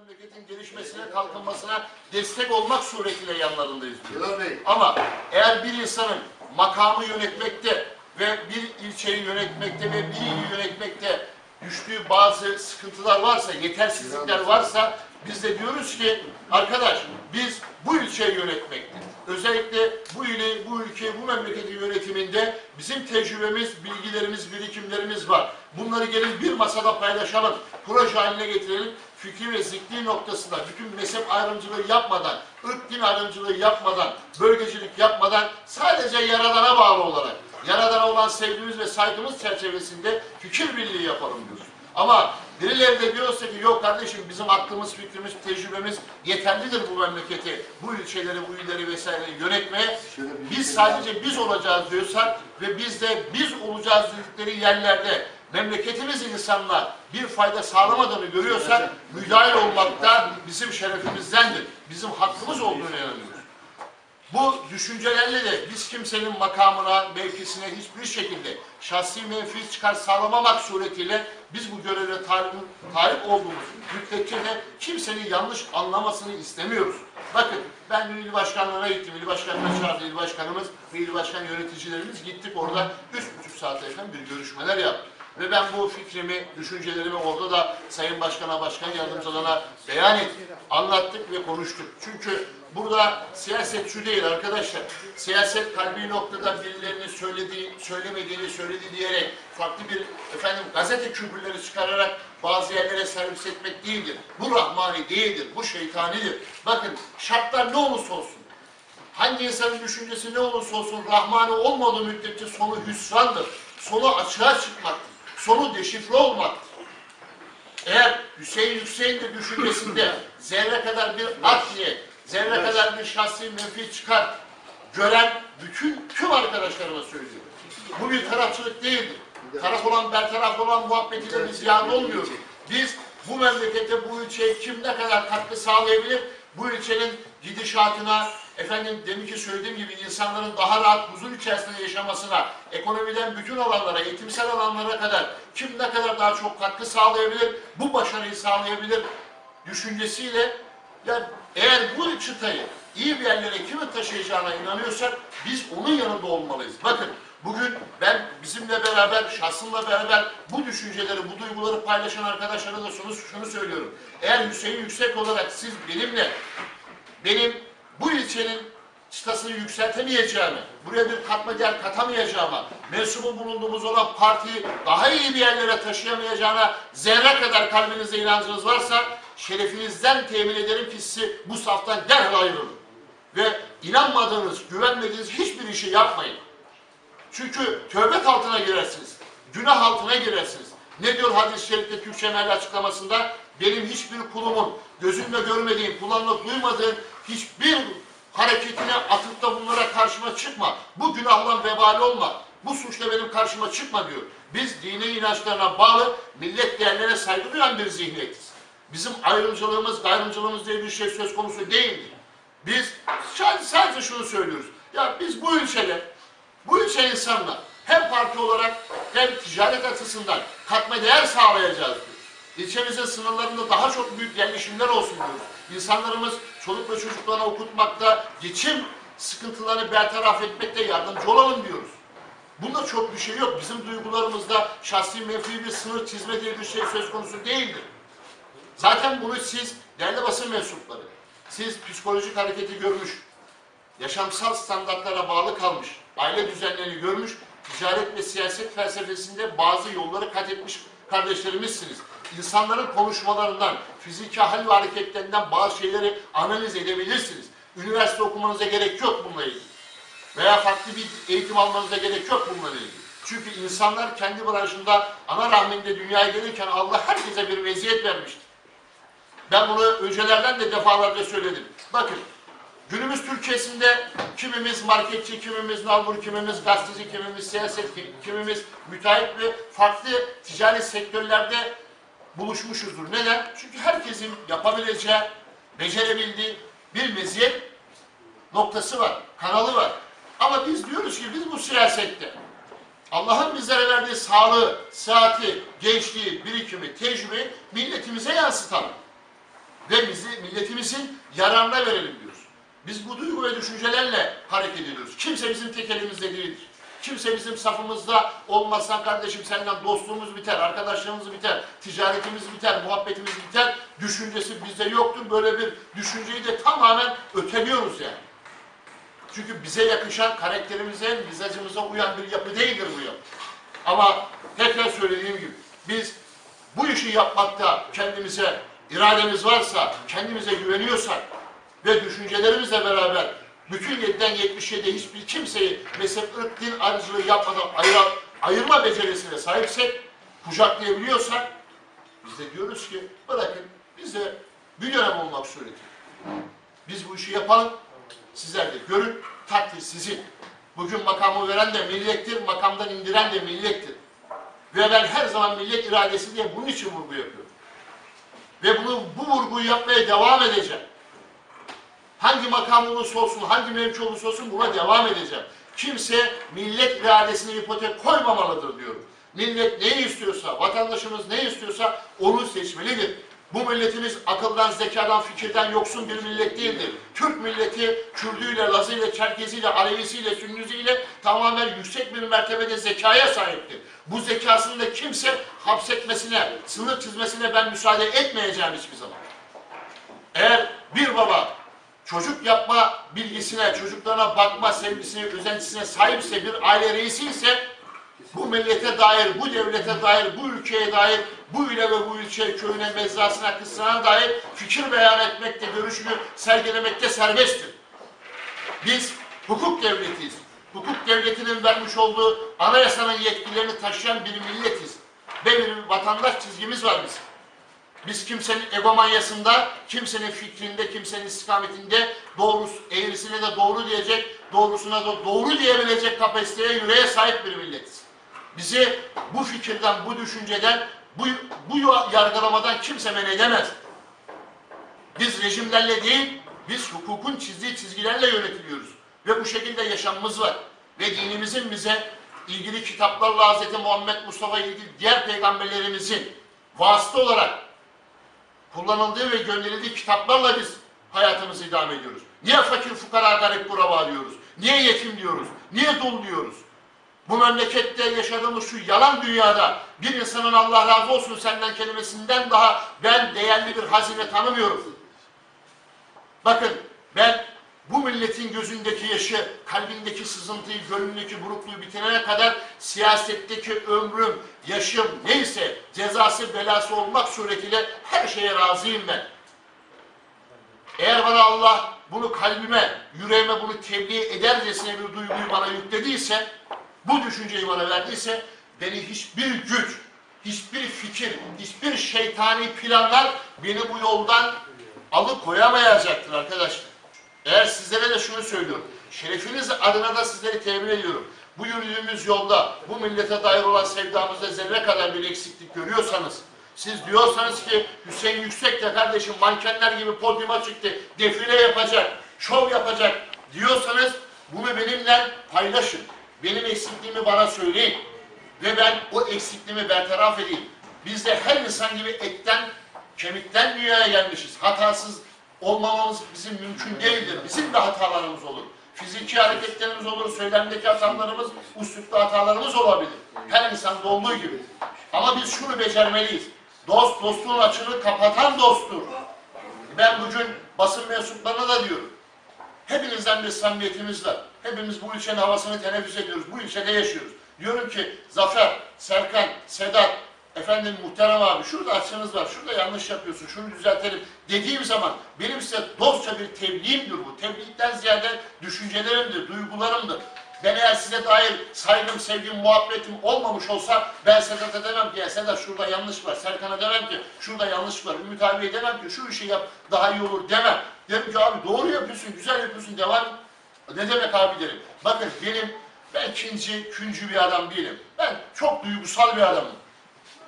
memleketin gelişmesine, kalkınmasına destek olmak suretiyle yanlarındayız. Yılmaz Bey, Ama eğer bir insanın makamı yönetmekte ve bir ilçeyi yönetmekte ve bir ili yönetmekte düştüğü bazı sıkıntılar varsa, yetersizlikler varsa biz de diyoruz ki arkadaş biz bu ilçeyi yönetmekte. Özellikle bu ili, bu ülkeyi, bu memleketi yönetiminde bizim tecrübemiz, bilgilerimiz, birikimlerimiz var. Bunları gelin bir masada paylaşalım, proje haline getirelim. Fikri ve zikri noktasında bütün mezhep ayrımcılığı yapmadan, ırk din ayrımcılığı yapmadan, bölgecilik yapmadan sadece Yaradan'a bağlı olarak, Yaradan'a olan sevgimiz ve saygımız çerçevesinde fikir birliği yapalım diyoruz. Ama birileri de diyorsa ki yok kardeşim bizim aklımız, fikrimiz, tecrübemiz yeterlidir bu memleketi, bu ilçeleri, bu illeri vesaire yönetmeye. Biz şey sadece biz olacağız diyorsak ve biz de biz olacağız dedikleri yerlerde memleketimiz insanlar bir fayda sağlamadığını görüyorsak müdahil olmak da bizim şerefimizdendir. Bizim hakkımız olduğunu inanıyoruz. Bu düşüncelerle de biz kimsenin makamına, mevkisine hiçbir şekilde şahsi menfi çıkar sağlamamak suretiyle biz bu göreve talip, talip olduğumuz müddetçe de kimsenin yanlış anlamasını istemiyoruz. Bakın ben dün il başkanlığına gittim. İl başkanına çağırdı il başkanımız ve il başkan yöneticilerimiz gittik orada üç buçuk saate yakın bir görüşmeler yaptık. Ve ben bu fikrimi, düşüncelerimi orada da Sayın Başkan'a, Başkan Yardımcılarına beyan ettik, anlattık ve konuştuk. Çünkü burada siyaset şu değil arkadaşlar. Siyaset kalbi noktada birilerinin söylediği, söylemediğini söyledi diyerek farklı bir efendim gazete kübürleri çıkararak bazı yerlere servis etmek değildir. Bu rahmani değildir, bu şeytanidir. Bakın şartlar ne olursa olsun, Hangi insanın düşüncesi ne olursa olsun Rahmanı olmadığı müddetçe sonu hüsrandır. Sonu açığa çıkmaktır. Sonu deşifre olmaktır. Eğer Hüseyin Hüseyin de düşüncesinde zerre kadar bir art niyet, zerre kadar bir şahsi menfi çıkar gören bütün tüm arkadaşlarıma söylüyorum. Bu bir tarafçılık değildir. Taraf olan bertaraf olan muhabbetiyle biz yad olmuyoruz. Biz bu memlekete, bu ülkeye kim ne kadar katkı sağlayabilir? Bu ülkenin gidişatına, efendim deminki söylediğim gibi insanların daha rahat huzur içerisinde yaşamasına, ekonomiden bütün alanlara, eğitimsel alanlara kadar kim ne kadar daha çok katkı sağlayabilir, bu başarıyı sağlayabilir düşüncesiyle yani eğer bu çıtayı iyi bir yerlere kimin taşıyacağına inanıyorsak biz onun yanında olmalıyız. Bakın bugün ben bizimle beraber, şahsımla beraber bu düşünceleri, bu duyguları paylaşan arkadaşlara da şunu, şunu söylüyorum. Eğer Hüseyin Yüksek olarak siz benimle, benim bu ilçenin çıtasını yükseltemeyeceğimi, buraya bir katma değer katamayacağıma, mensubu bulunduğumuz olan partiyi daha iyi bir yerlere taşıyamayacağına zerre kadar kalbinizde inancınız varsa şerefinizden temin ederim ki sizi bu saftan derhal ayrılın. Ve inanmadığınız, güvenmediğiniz hiçbir işi yapmayın. Çünkü tövbe altına girersiniz. Günah altına girersiniz. Ne diyor hadis-i şerifte Türkçe meali açıklamasında? Benim hiçbir kulumun gözümle görmediğim, kulağımla duymadığım hiçbir hareketine atıp da bunlara karşıma çıkma. Bu günahla vebali olma. Bu suçla benim karşıma çıkma diyor. Biz dine inançlarına bağlı millet değerlerine saygı duyan bir zihniyetiz. Bizim ayrımcılığımız, gayrımcılığımız diye bir şey söz konusu değildir. Biz sadece şunu söylüyoruz. Ya biz bu ülkede, bu ülke insanlar hem parti olarak hem ticaret açısından katma değer sağlayacağız diyor. İlçemizin sınırlarında daha çok büyük yerleşimler olsun diyoruz. İnsanlarımız çoluk ve çocuklarına okutmakta, geçim sıkıntılarını bertaraf etmekte yardımcı olalım diyoruz. Bunda çok bir şey yok. Bizim duygularımızda şahsi menfi bir sınır çizme diye bir şey söz konusu değildir. Zaten bunu siz değerli basın mensupları, siz psikolojik hareketi görmüş, yaşamsal standartlara bağlı kalmış, aile düzenlerini görmüş, ticaret ve siyaset felsefesinde bazı yolları kat etmiş kardeşlerimizsiniz. İnsanların konuşmalarından, fiziki hal ve hareketlerinden bazı şeyleri analiz edebilirsiniz. Üniversite okumanıza gerek yok bununla ilgili. Veya farklı bir eğitim almanıza gerek yok bununla ilgili. Çünkü insanlar kendi branşında ana rahminde dünyaya gelirken Allah herkese bir meziyet vermiştir. Ben bunu öncelerden de defalarca söyledim. Bakın, günümüz Türkiye'sinde kimimiz marketçi, kimimiz nalbur, kimimiz gazeteci, kimimiz siyaset, kimimiz müteahhit ve farklı ticari sektörlerde buluşmuşuzdur. Neden? Çünkü herkesin yapabileceği, becerebildiği bir meziyet noktası var, kanalı var. Ama biz diyoruz ki biz bu siyasette Allah'ın bizlere verdiği sağlığı, sıhhati, gençliği, birikimi, tecrübeyi milletimize yansıtalım. ve bizi milletimizin yararına verelim diyoruz. Biz bu duygu ve düşüncelerle hareket ediyoruz. Kimse bizim tek elimizde değildir. Kimse bizim safımızda olmazsan kardeşim senden dostluğumuz biter, arkadaşlığımız biter, ticaretimiz biter, muhabbetimiz biter. Düşüncesi bizde yoktur. Böyle bir düşünceyi de tamamen öteliyoruz yani. Çünkü bize yakışan karakterimize, mizacımıza uyan bir yapı değildir bu yapı. Ama tekrar söylediğim gibi biz bu işi yapmakta kendimize irademiz varsa, kendimize güveniyorsak ve düşüncelerimizle beraber bütün 7'den 77'ye hiçbir kimseyi mezhep, ırk, din ayrıcılığı yapmadan ayıra, ayırma becerisine sahipsek, kucaklayabiliyorsak biz de diyoruz ki bırakın biz de bir dönem olmak suretiyle biz bu işi yapalım. Sizler de görün. Takdir sizin. Bugün makamı veren de millettir, makamdan indiren de millettir. Ve ben her zaman millet iradesi diye bunun için vurgu yapıyorum. Ve bunu bu vurguyu yapmaya devam edeceğim. Hangi makam olursa olsun, hangi mevki olursa olsun buna devam edeceğim. Kimse millet iradesine ipotek koymamalıdır diyorum. Millet ne istiyorsa, vatandaşımız ne istiyorsa onu seçmelidir. Bu milletimiz akıldan, zekadan, fikirden yoksun bir millet değildir. Türk milleti Kürdüyle, Lazıyla, Çerkeziyle, Alevisiyle, Sünnüzüyle tamamen yüksek bir mertebede zekaya sahiptir. Bu zekasını da kimse hapsetmesine, sınır çizmesine ben müsaade etmeyeceğim hiçbir zaman. Eğer bir baba çocuk yapma bilgisine, çocuklarına bakma sevgisine, özentisine sahipse, bir aile reisi ise bu millete dair, bu devlete dair, bu ülkeye dair, bu ile ve bu ilçe köyüne, mezrasına, kıssana dair fikir beyan etmekte, görüşünü sergilemekte serbesttir. Biz hukuk devletiyiz. Hukuk devletinin vermiş olduğu anayasanın yetkilerini taşıyan bir milletiz. Ve bir vatandaş çizgimiz var bizim. Biz kimsenin egomanyasında, kimsenin fikrinde, kimsenin istikametinde doğrusu, eğrisine de doğru diyecek, doğrusuna da doğru diyebilecek kapasiteye, yüreğe sahip bir milletiz. Bizi bu fikirden, bu düşünceden, bu, bu yargılamadan kimse men edemez. Biz rejimlerle değil, biz hukukun çizdiği çizgilerle yönetiliyoruz. Ve bu şekilde yaşamımız var. Ve dinimizin bize ilgili kitaplarla Hz. Muhammed Mustafa ilgili diğer peygamberlerimizin vasıta olarak kullanıldığı ve gönderildiği kitaplarla biz hayatımızı idame ediyoruz. Niye fakir fukara garip kuraba diyoruz? Niye yetim diyoruz? Niye dul diyoruz? Bu memlekette yaşadığımız şu yalan dünyada bir insanın Allah razı olsun senden kelimesinden daha ben değerli bir hazine tanımıyorum. Bakın ben bu milletin gözündeki yaşı, kalbindeki sızıntıyı, gönlündeki burukluğu bitirene kadar siyasetteki ömrüm, yaşım neyse cezası belası olmak suretiyle her şeye razıyım ben. Eğer bana Allah bunu kalbime, yüreğime bunu tebliğ edercesine bir duyguyu bana yüklediyse, bu düşünceyi bana verdiyse, beni hiçbir güç, hiçbir fikir, hiçbir şeytani planlar beni bu yoldan alıkoyamayacaktır arkadaşlar. Eğer sizlere de şunu söylüyorum, şerefiniz adına da sizleri temin ediyorum. Bu yürüdüğümüz yolda, bu millete dair olan sevdamızda zerre kadar bir eksiklik görüyorsanız, siz diyorsanız ki Hüseyin Yüksek de kardeşim mankenler gibi podyuma çıktı, defile yapacak, şov yapacak diyorsanız bunu benimle paylaşın. Benim eksikliğimi bana söyleyin. Ve ben o eksikliğimi bertaraf edeyim. Biz de her insan gibi etten, kemikten dünyaya gelmişiz. Hatasız olmamamız bizim mümkün değildir. Bizim de hatalarımız olur. Fiziki hareketlerimiz olur, söylemdeki hatalarımız, üslupta hatalarımız olabilir. Her insanda olduğu gibi. Ama biz şunu becermeliyiz. Dost, dostluğun açığını kapatan dosttur. Ben bugün basın mensuplarına da diyorum. Hepinizden bir samimiyetimiz var. Hepimiz bu ilçenin havasını teneffüs ediyoruz. Bu ilçede yaşıyoruz. Diyorum ki Zafer, Serkan, Sedat, efendim muhterem abi şurada açığınız var, şurada yanlış yapıyorsun, şunu düzeltelim dediğim zaman benim size dostça bir tebliğimdir bu. Tebliğden ziyade düşüncelerimdir, duygularımdır. Ben eğer size dair saygım, sevgim, muhabbetim olmamış olsa ben Sedat'a demem ki ya Sedat şurada yanlış var. Serkan'a demem ki şurada yanlış var. Ümit abiye demem ki şu işi yap daha iyi olur demem. Derim ki abi doğru yapıyorsun, güzel yapıyorsun, devam. Ne demek abi derim. Bakın benim ben ikinci, küncü bir adam değilim. Ben çok duygusal bir adamım.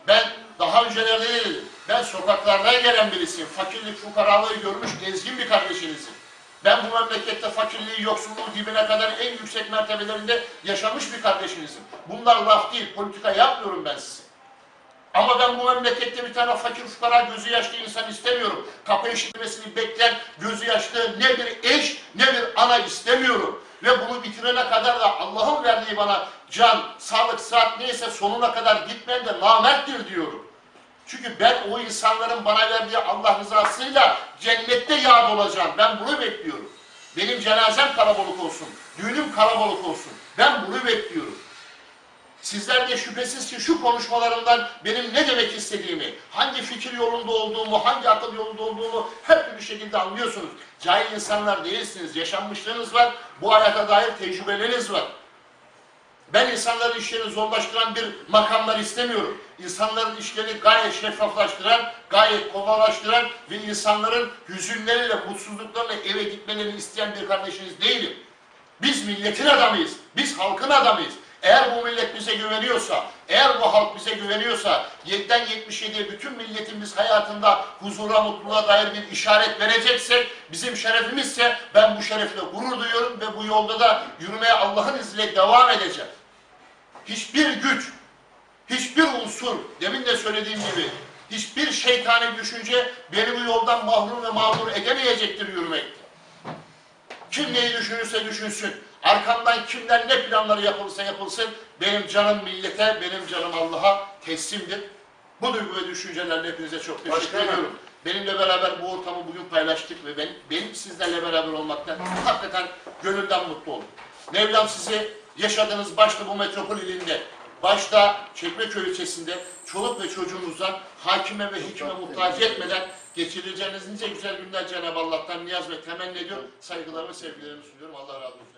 Ben daha öncelerde ne dedim? Ben sokaklardan gelen birisiyim. Fakirlik, fukaralığı görmüş gezgin bir kardeşinizim. Ben bu memlekette fakirliği, yoksulluğu dibine kadar en yüksek mertebelerinde yaşamış bir kardeşinizim. Bunlar laf değil, politika yapmıyorum ben size. Ama ben bu memlekette bir tane fakir fukara gözü yaşlı insan istemiyorum. Kapı eşitlemesini bekleyen gözü yaşlı ne bir eş ne bir ana istemiyorum. Ve bunu bitirene kadar da Allah'ın verdiği bana can, sağlık, sıhhat neyse sonuna kadar gitmeyen de namerttir diyorum. Çünkü ben o insanların bana verdiği Allah rızasıyla cennette yad olacağım. Ben bunu bekliyorum. Benim cenazem kalabalık olsun, düğünüm kalabalık olsun. Ben bunu bekliyorum. Sizler de şüphesiz ki şu konuşmalarımdan benim ne demek istediğimi, hangi fikir yolunda olduğumu, hangi akıl yolunda olduğumu hep bir şekilde anlıyorsunuz. Cahil insanlar değilsiniz, yaşanmışlığınız var, bu hayata dair tecrübeleriniz var. Ben insanların işlerini zorlaştıran bir makamlar istemiyorum. İnsanların işlerini gayet şeffaflaştıran, gayet kolaylaştıran ve insanların hüzünleriyle, mutsuzluklarıyla eve gitmelerini isteyen bir kardeşiniz değilim. Biz milletin adamıyız. Biz halkın adamıyız. Eğer bu millet bize güveniyorsa, eğer bu halk bize güveniyorsa 7'den 77'ye bütün milletimiz hayatında huzura, mutluluğa dair bir işaret vereceksek bizim şerefimizse ben bu şerefle gurur duyuyorum ve bu yolda da yürümeye Allah'ın izniyle devam edeceğim. Hiçbir güç, hiçbir unsur, demin de söylediğim gibi hiçbir şeytani düşünce beni bu yoldan mahrum ve mağdur edemeyecektir yürümekte. Kim neyi düşünürse düşünsün. Arkamdan kimler ne planları yapılırsa yapılsın. Benim canım millete, benim canım Allah'a teslimdir. Bu duygu ve düşüncelerle hepinize çok teşekkür Başkanım. ediyorum. Benimle beraber bu ortamı bugün paylaştık ve ben, benim sizlerle beraber olmaktan hakikaten gönülden mutlu oldum. Mevlam sizi yaşadığınız başta bu metropol ilinde, başta Çekmeköy ilçesinde çoluk ve çocuğunuzdan hakime ve hekime muhtaç etmeden geçireceğiniz nice güzel günler Cenab-ı Allah'tan niyaz ve temenni ediyorum. Saygılarımı, sevgilerimi sunuyorum. Allah razı olsun.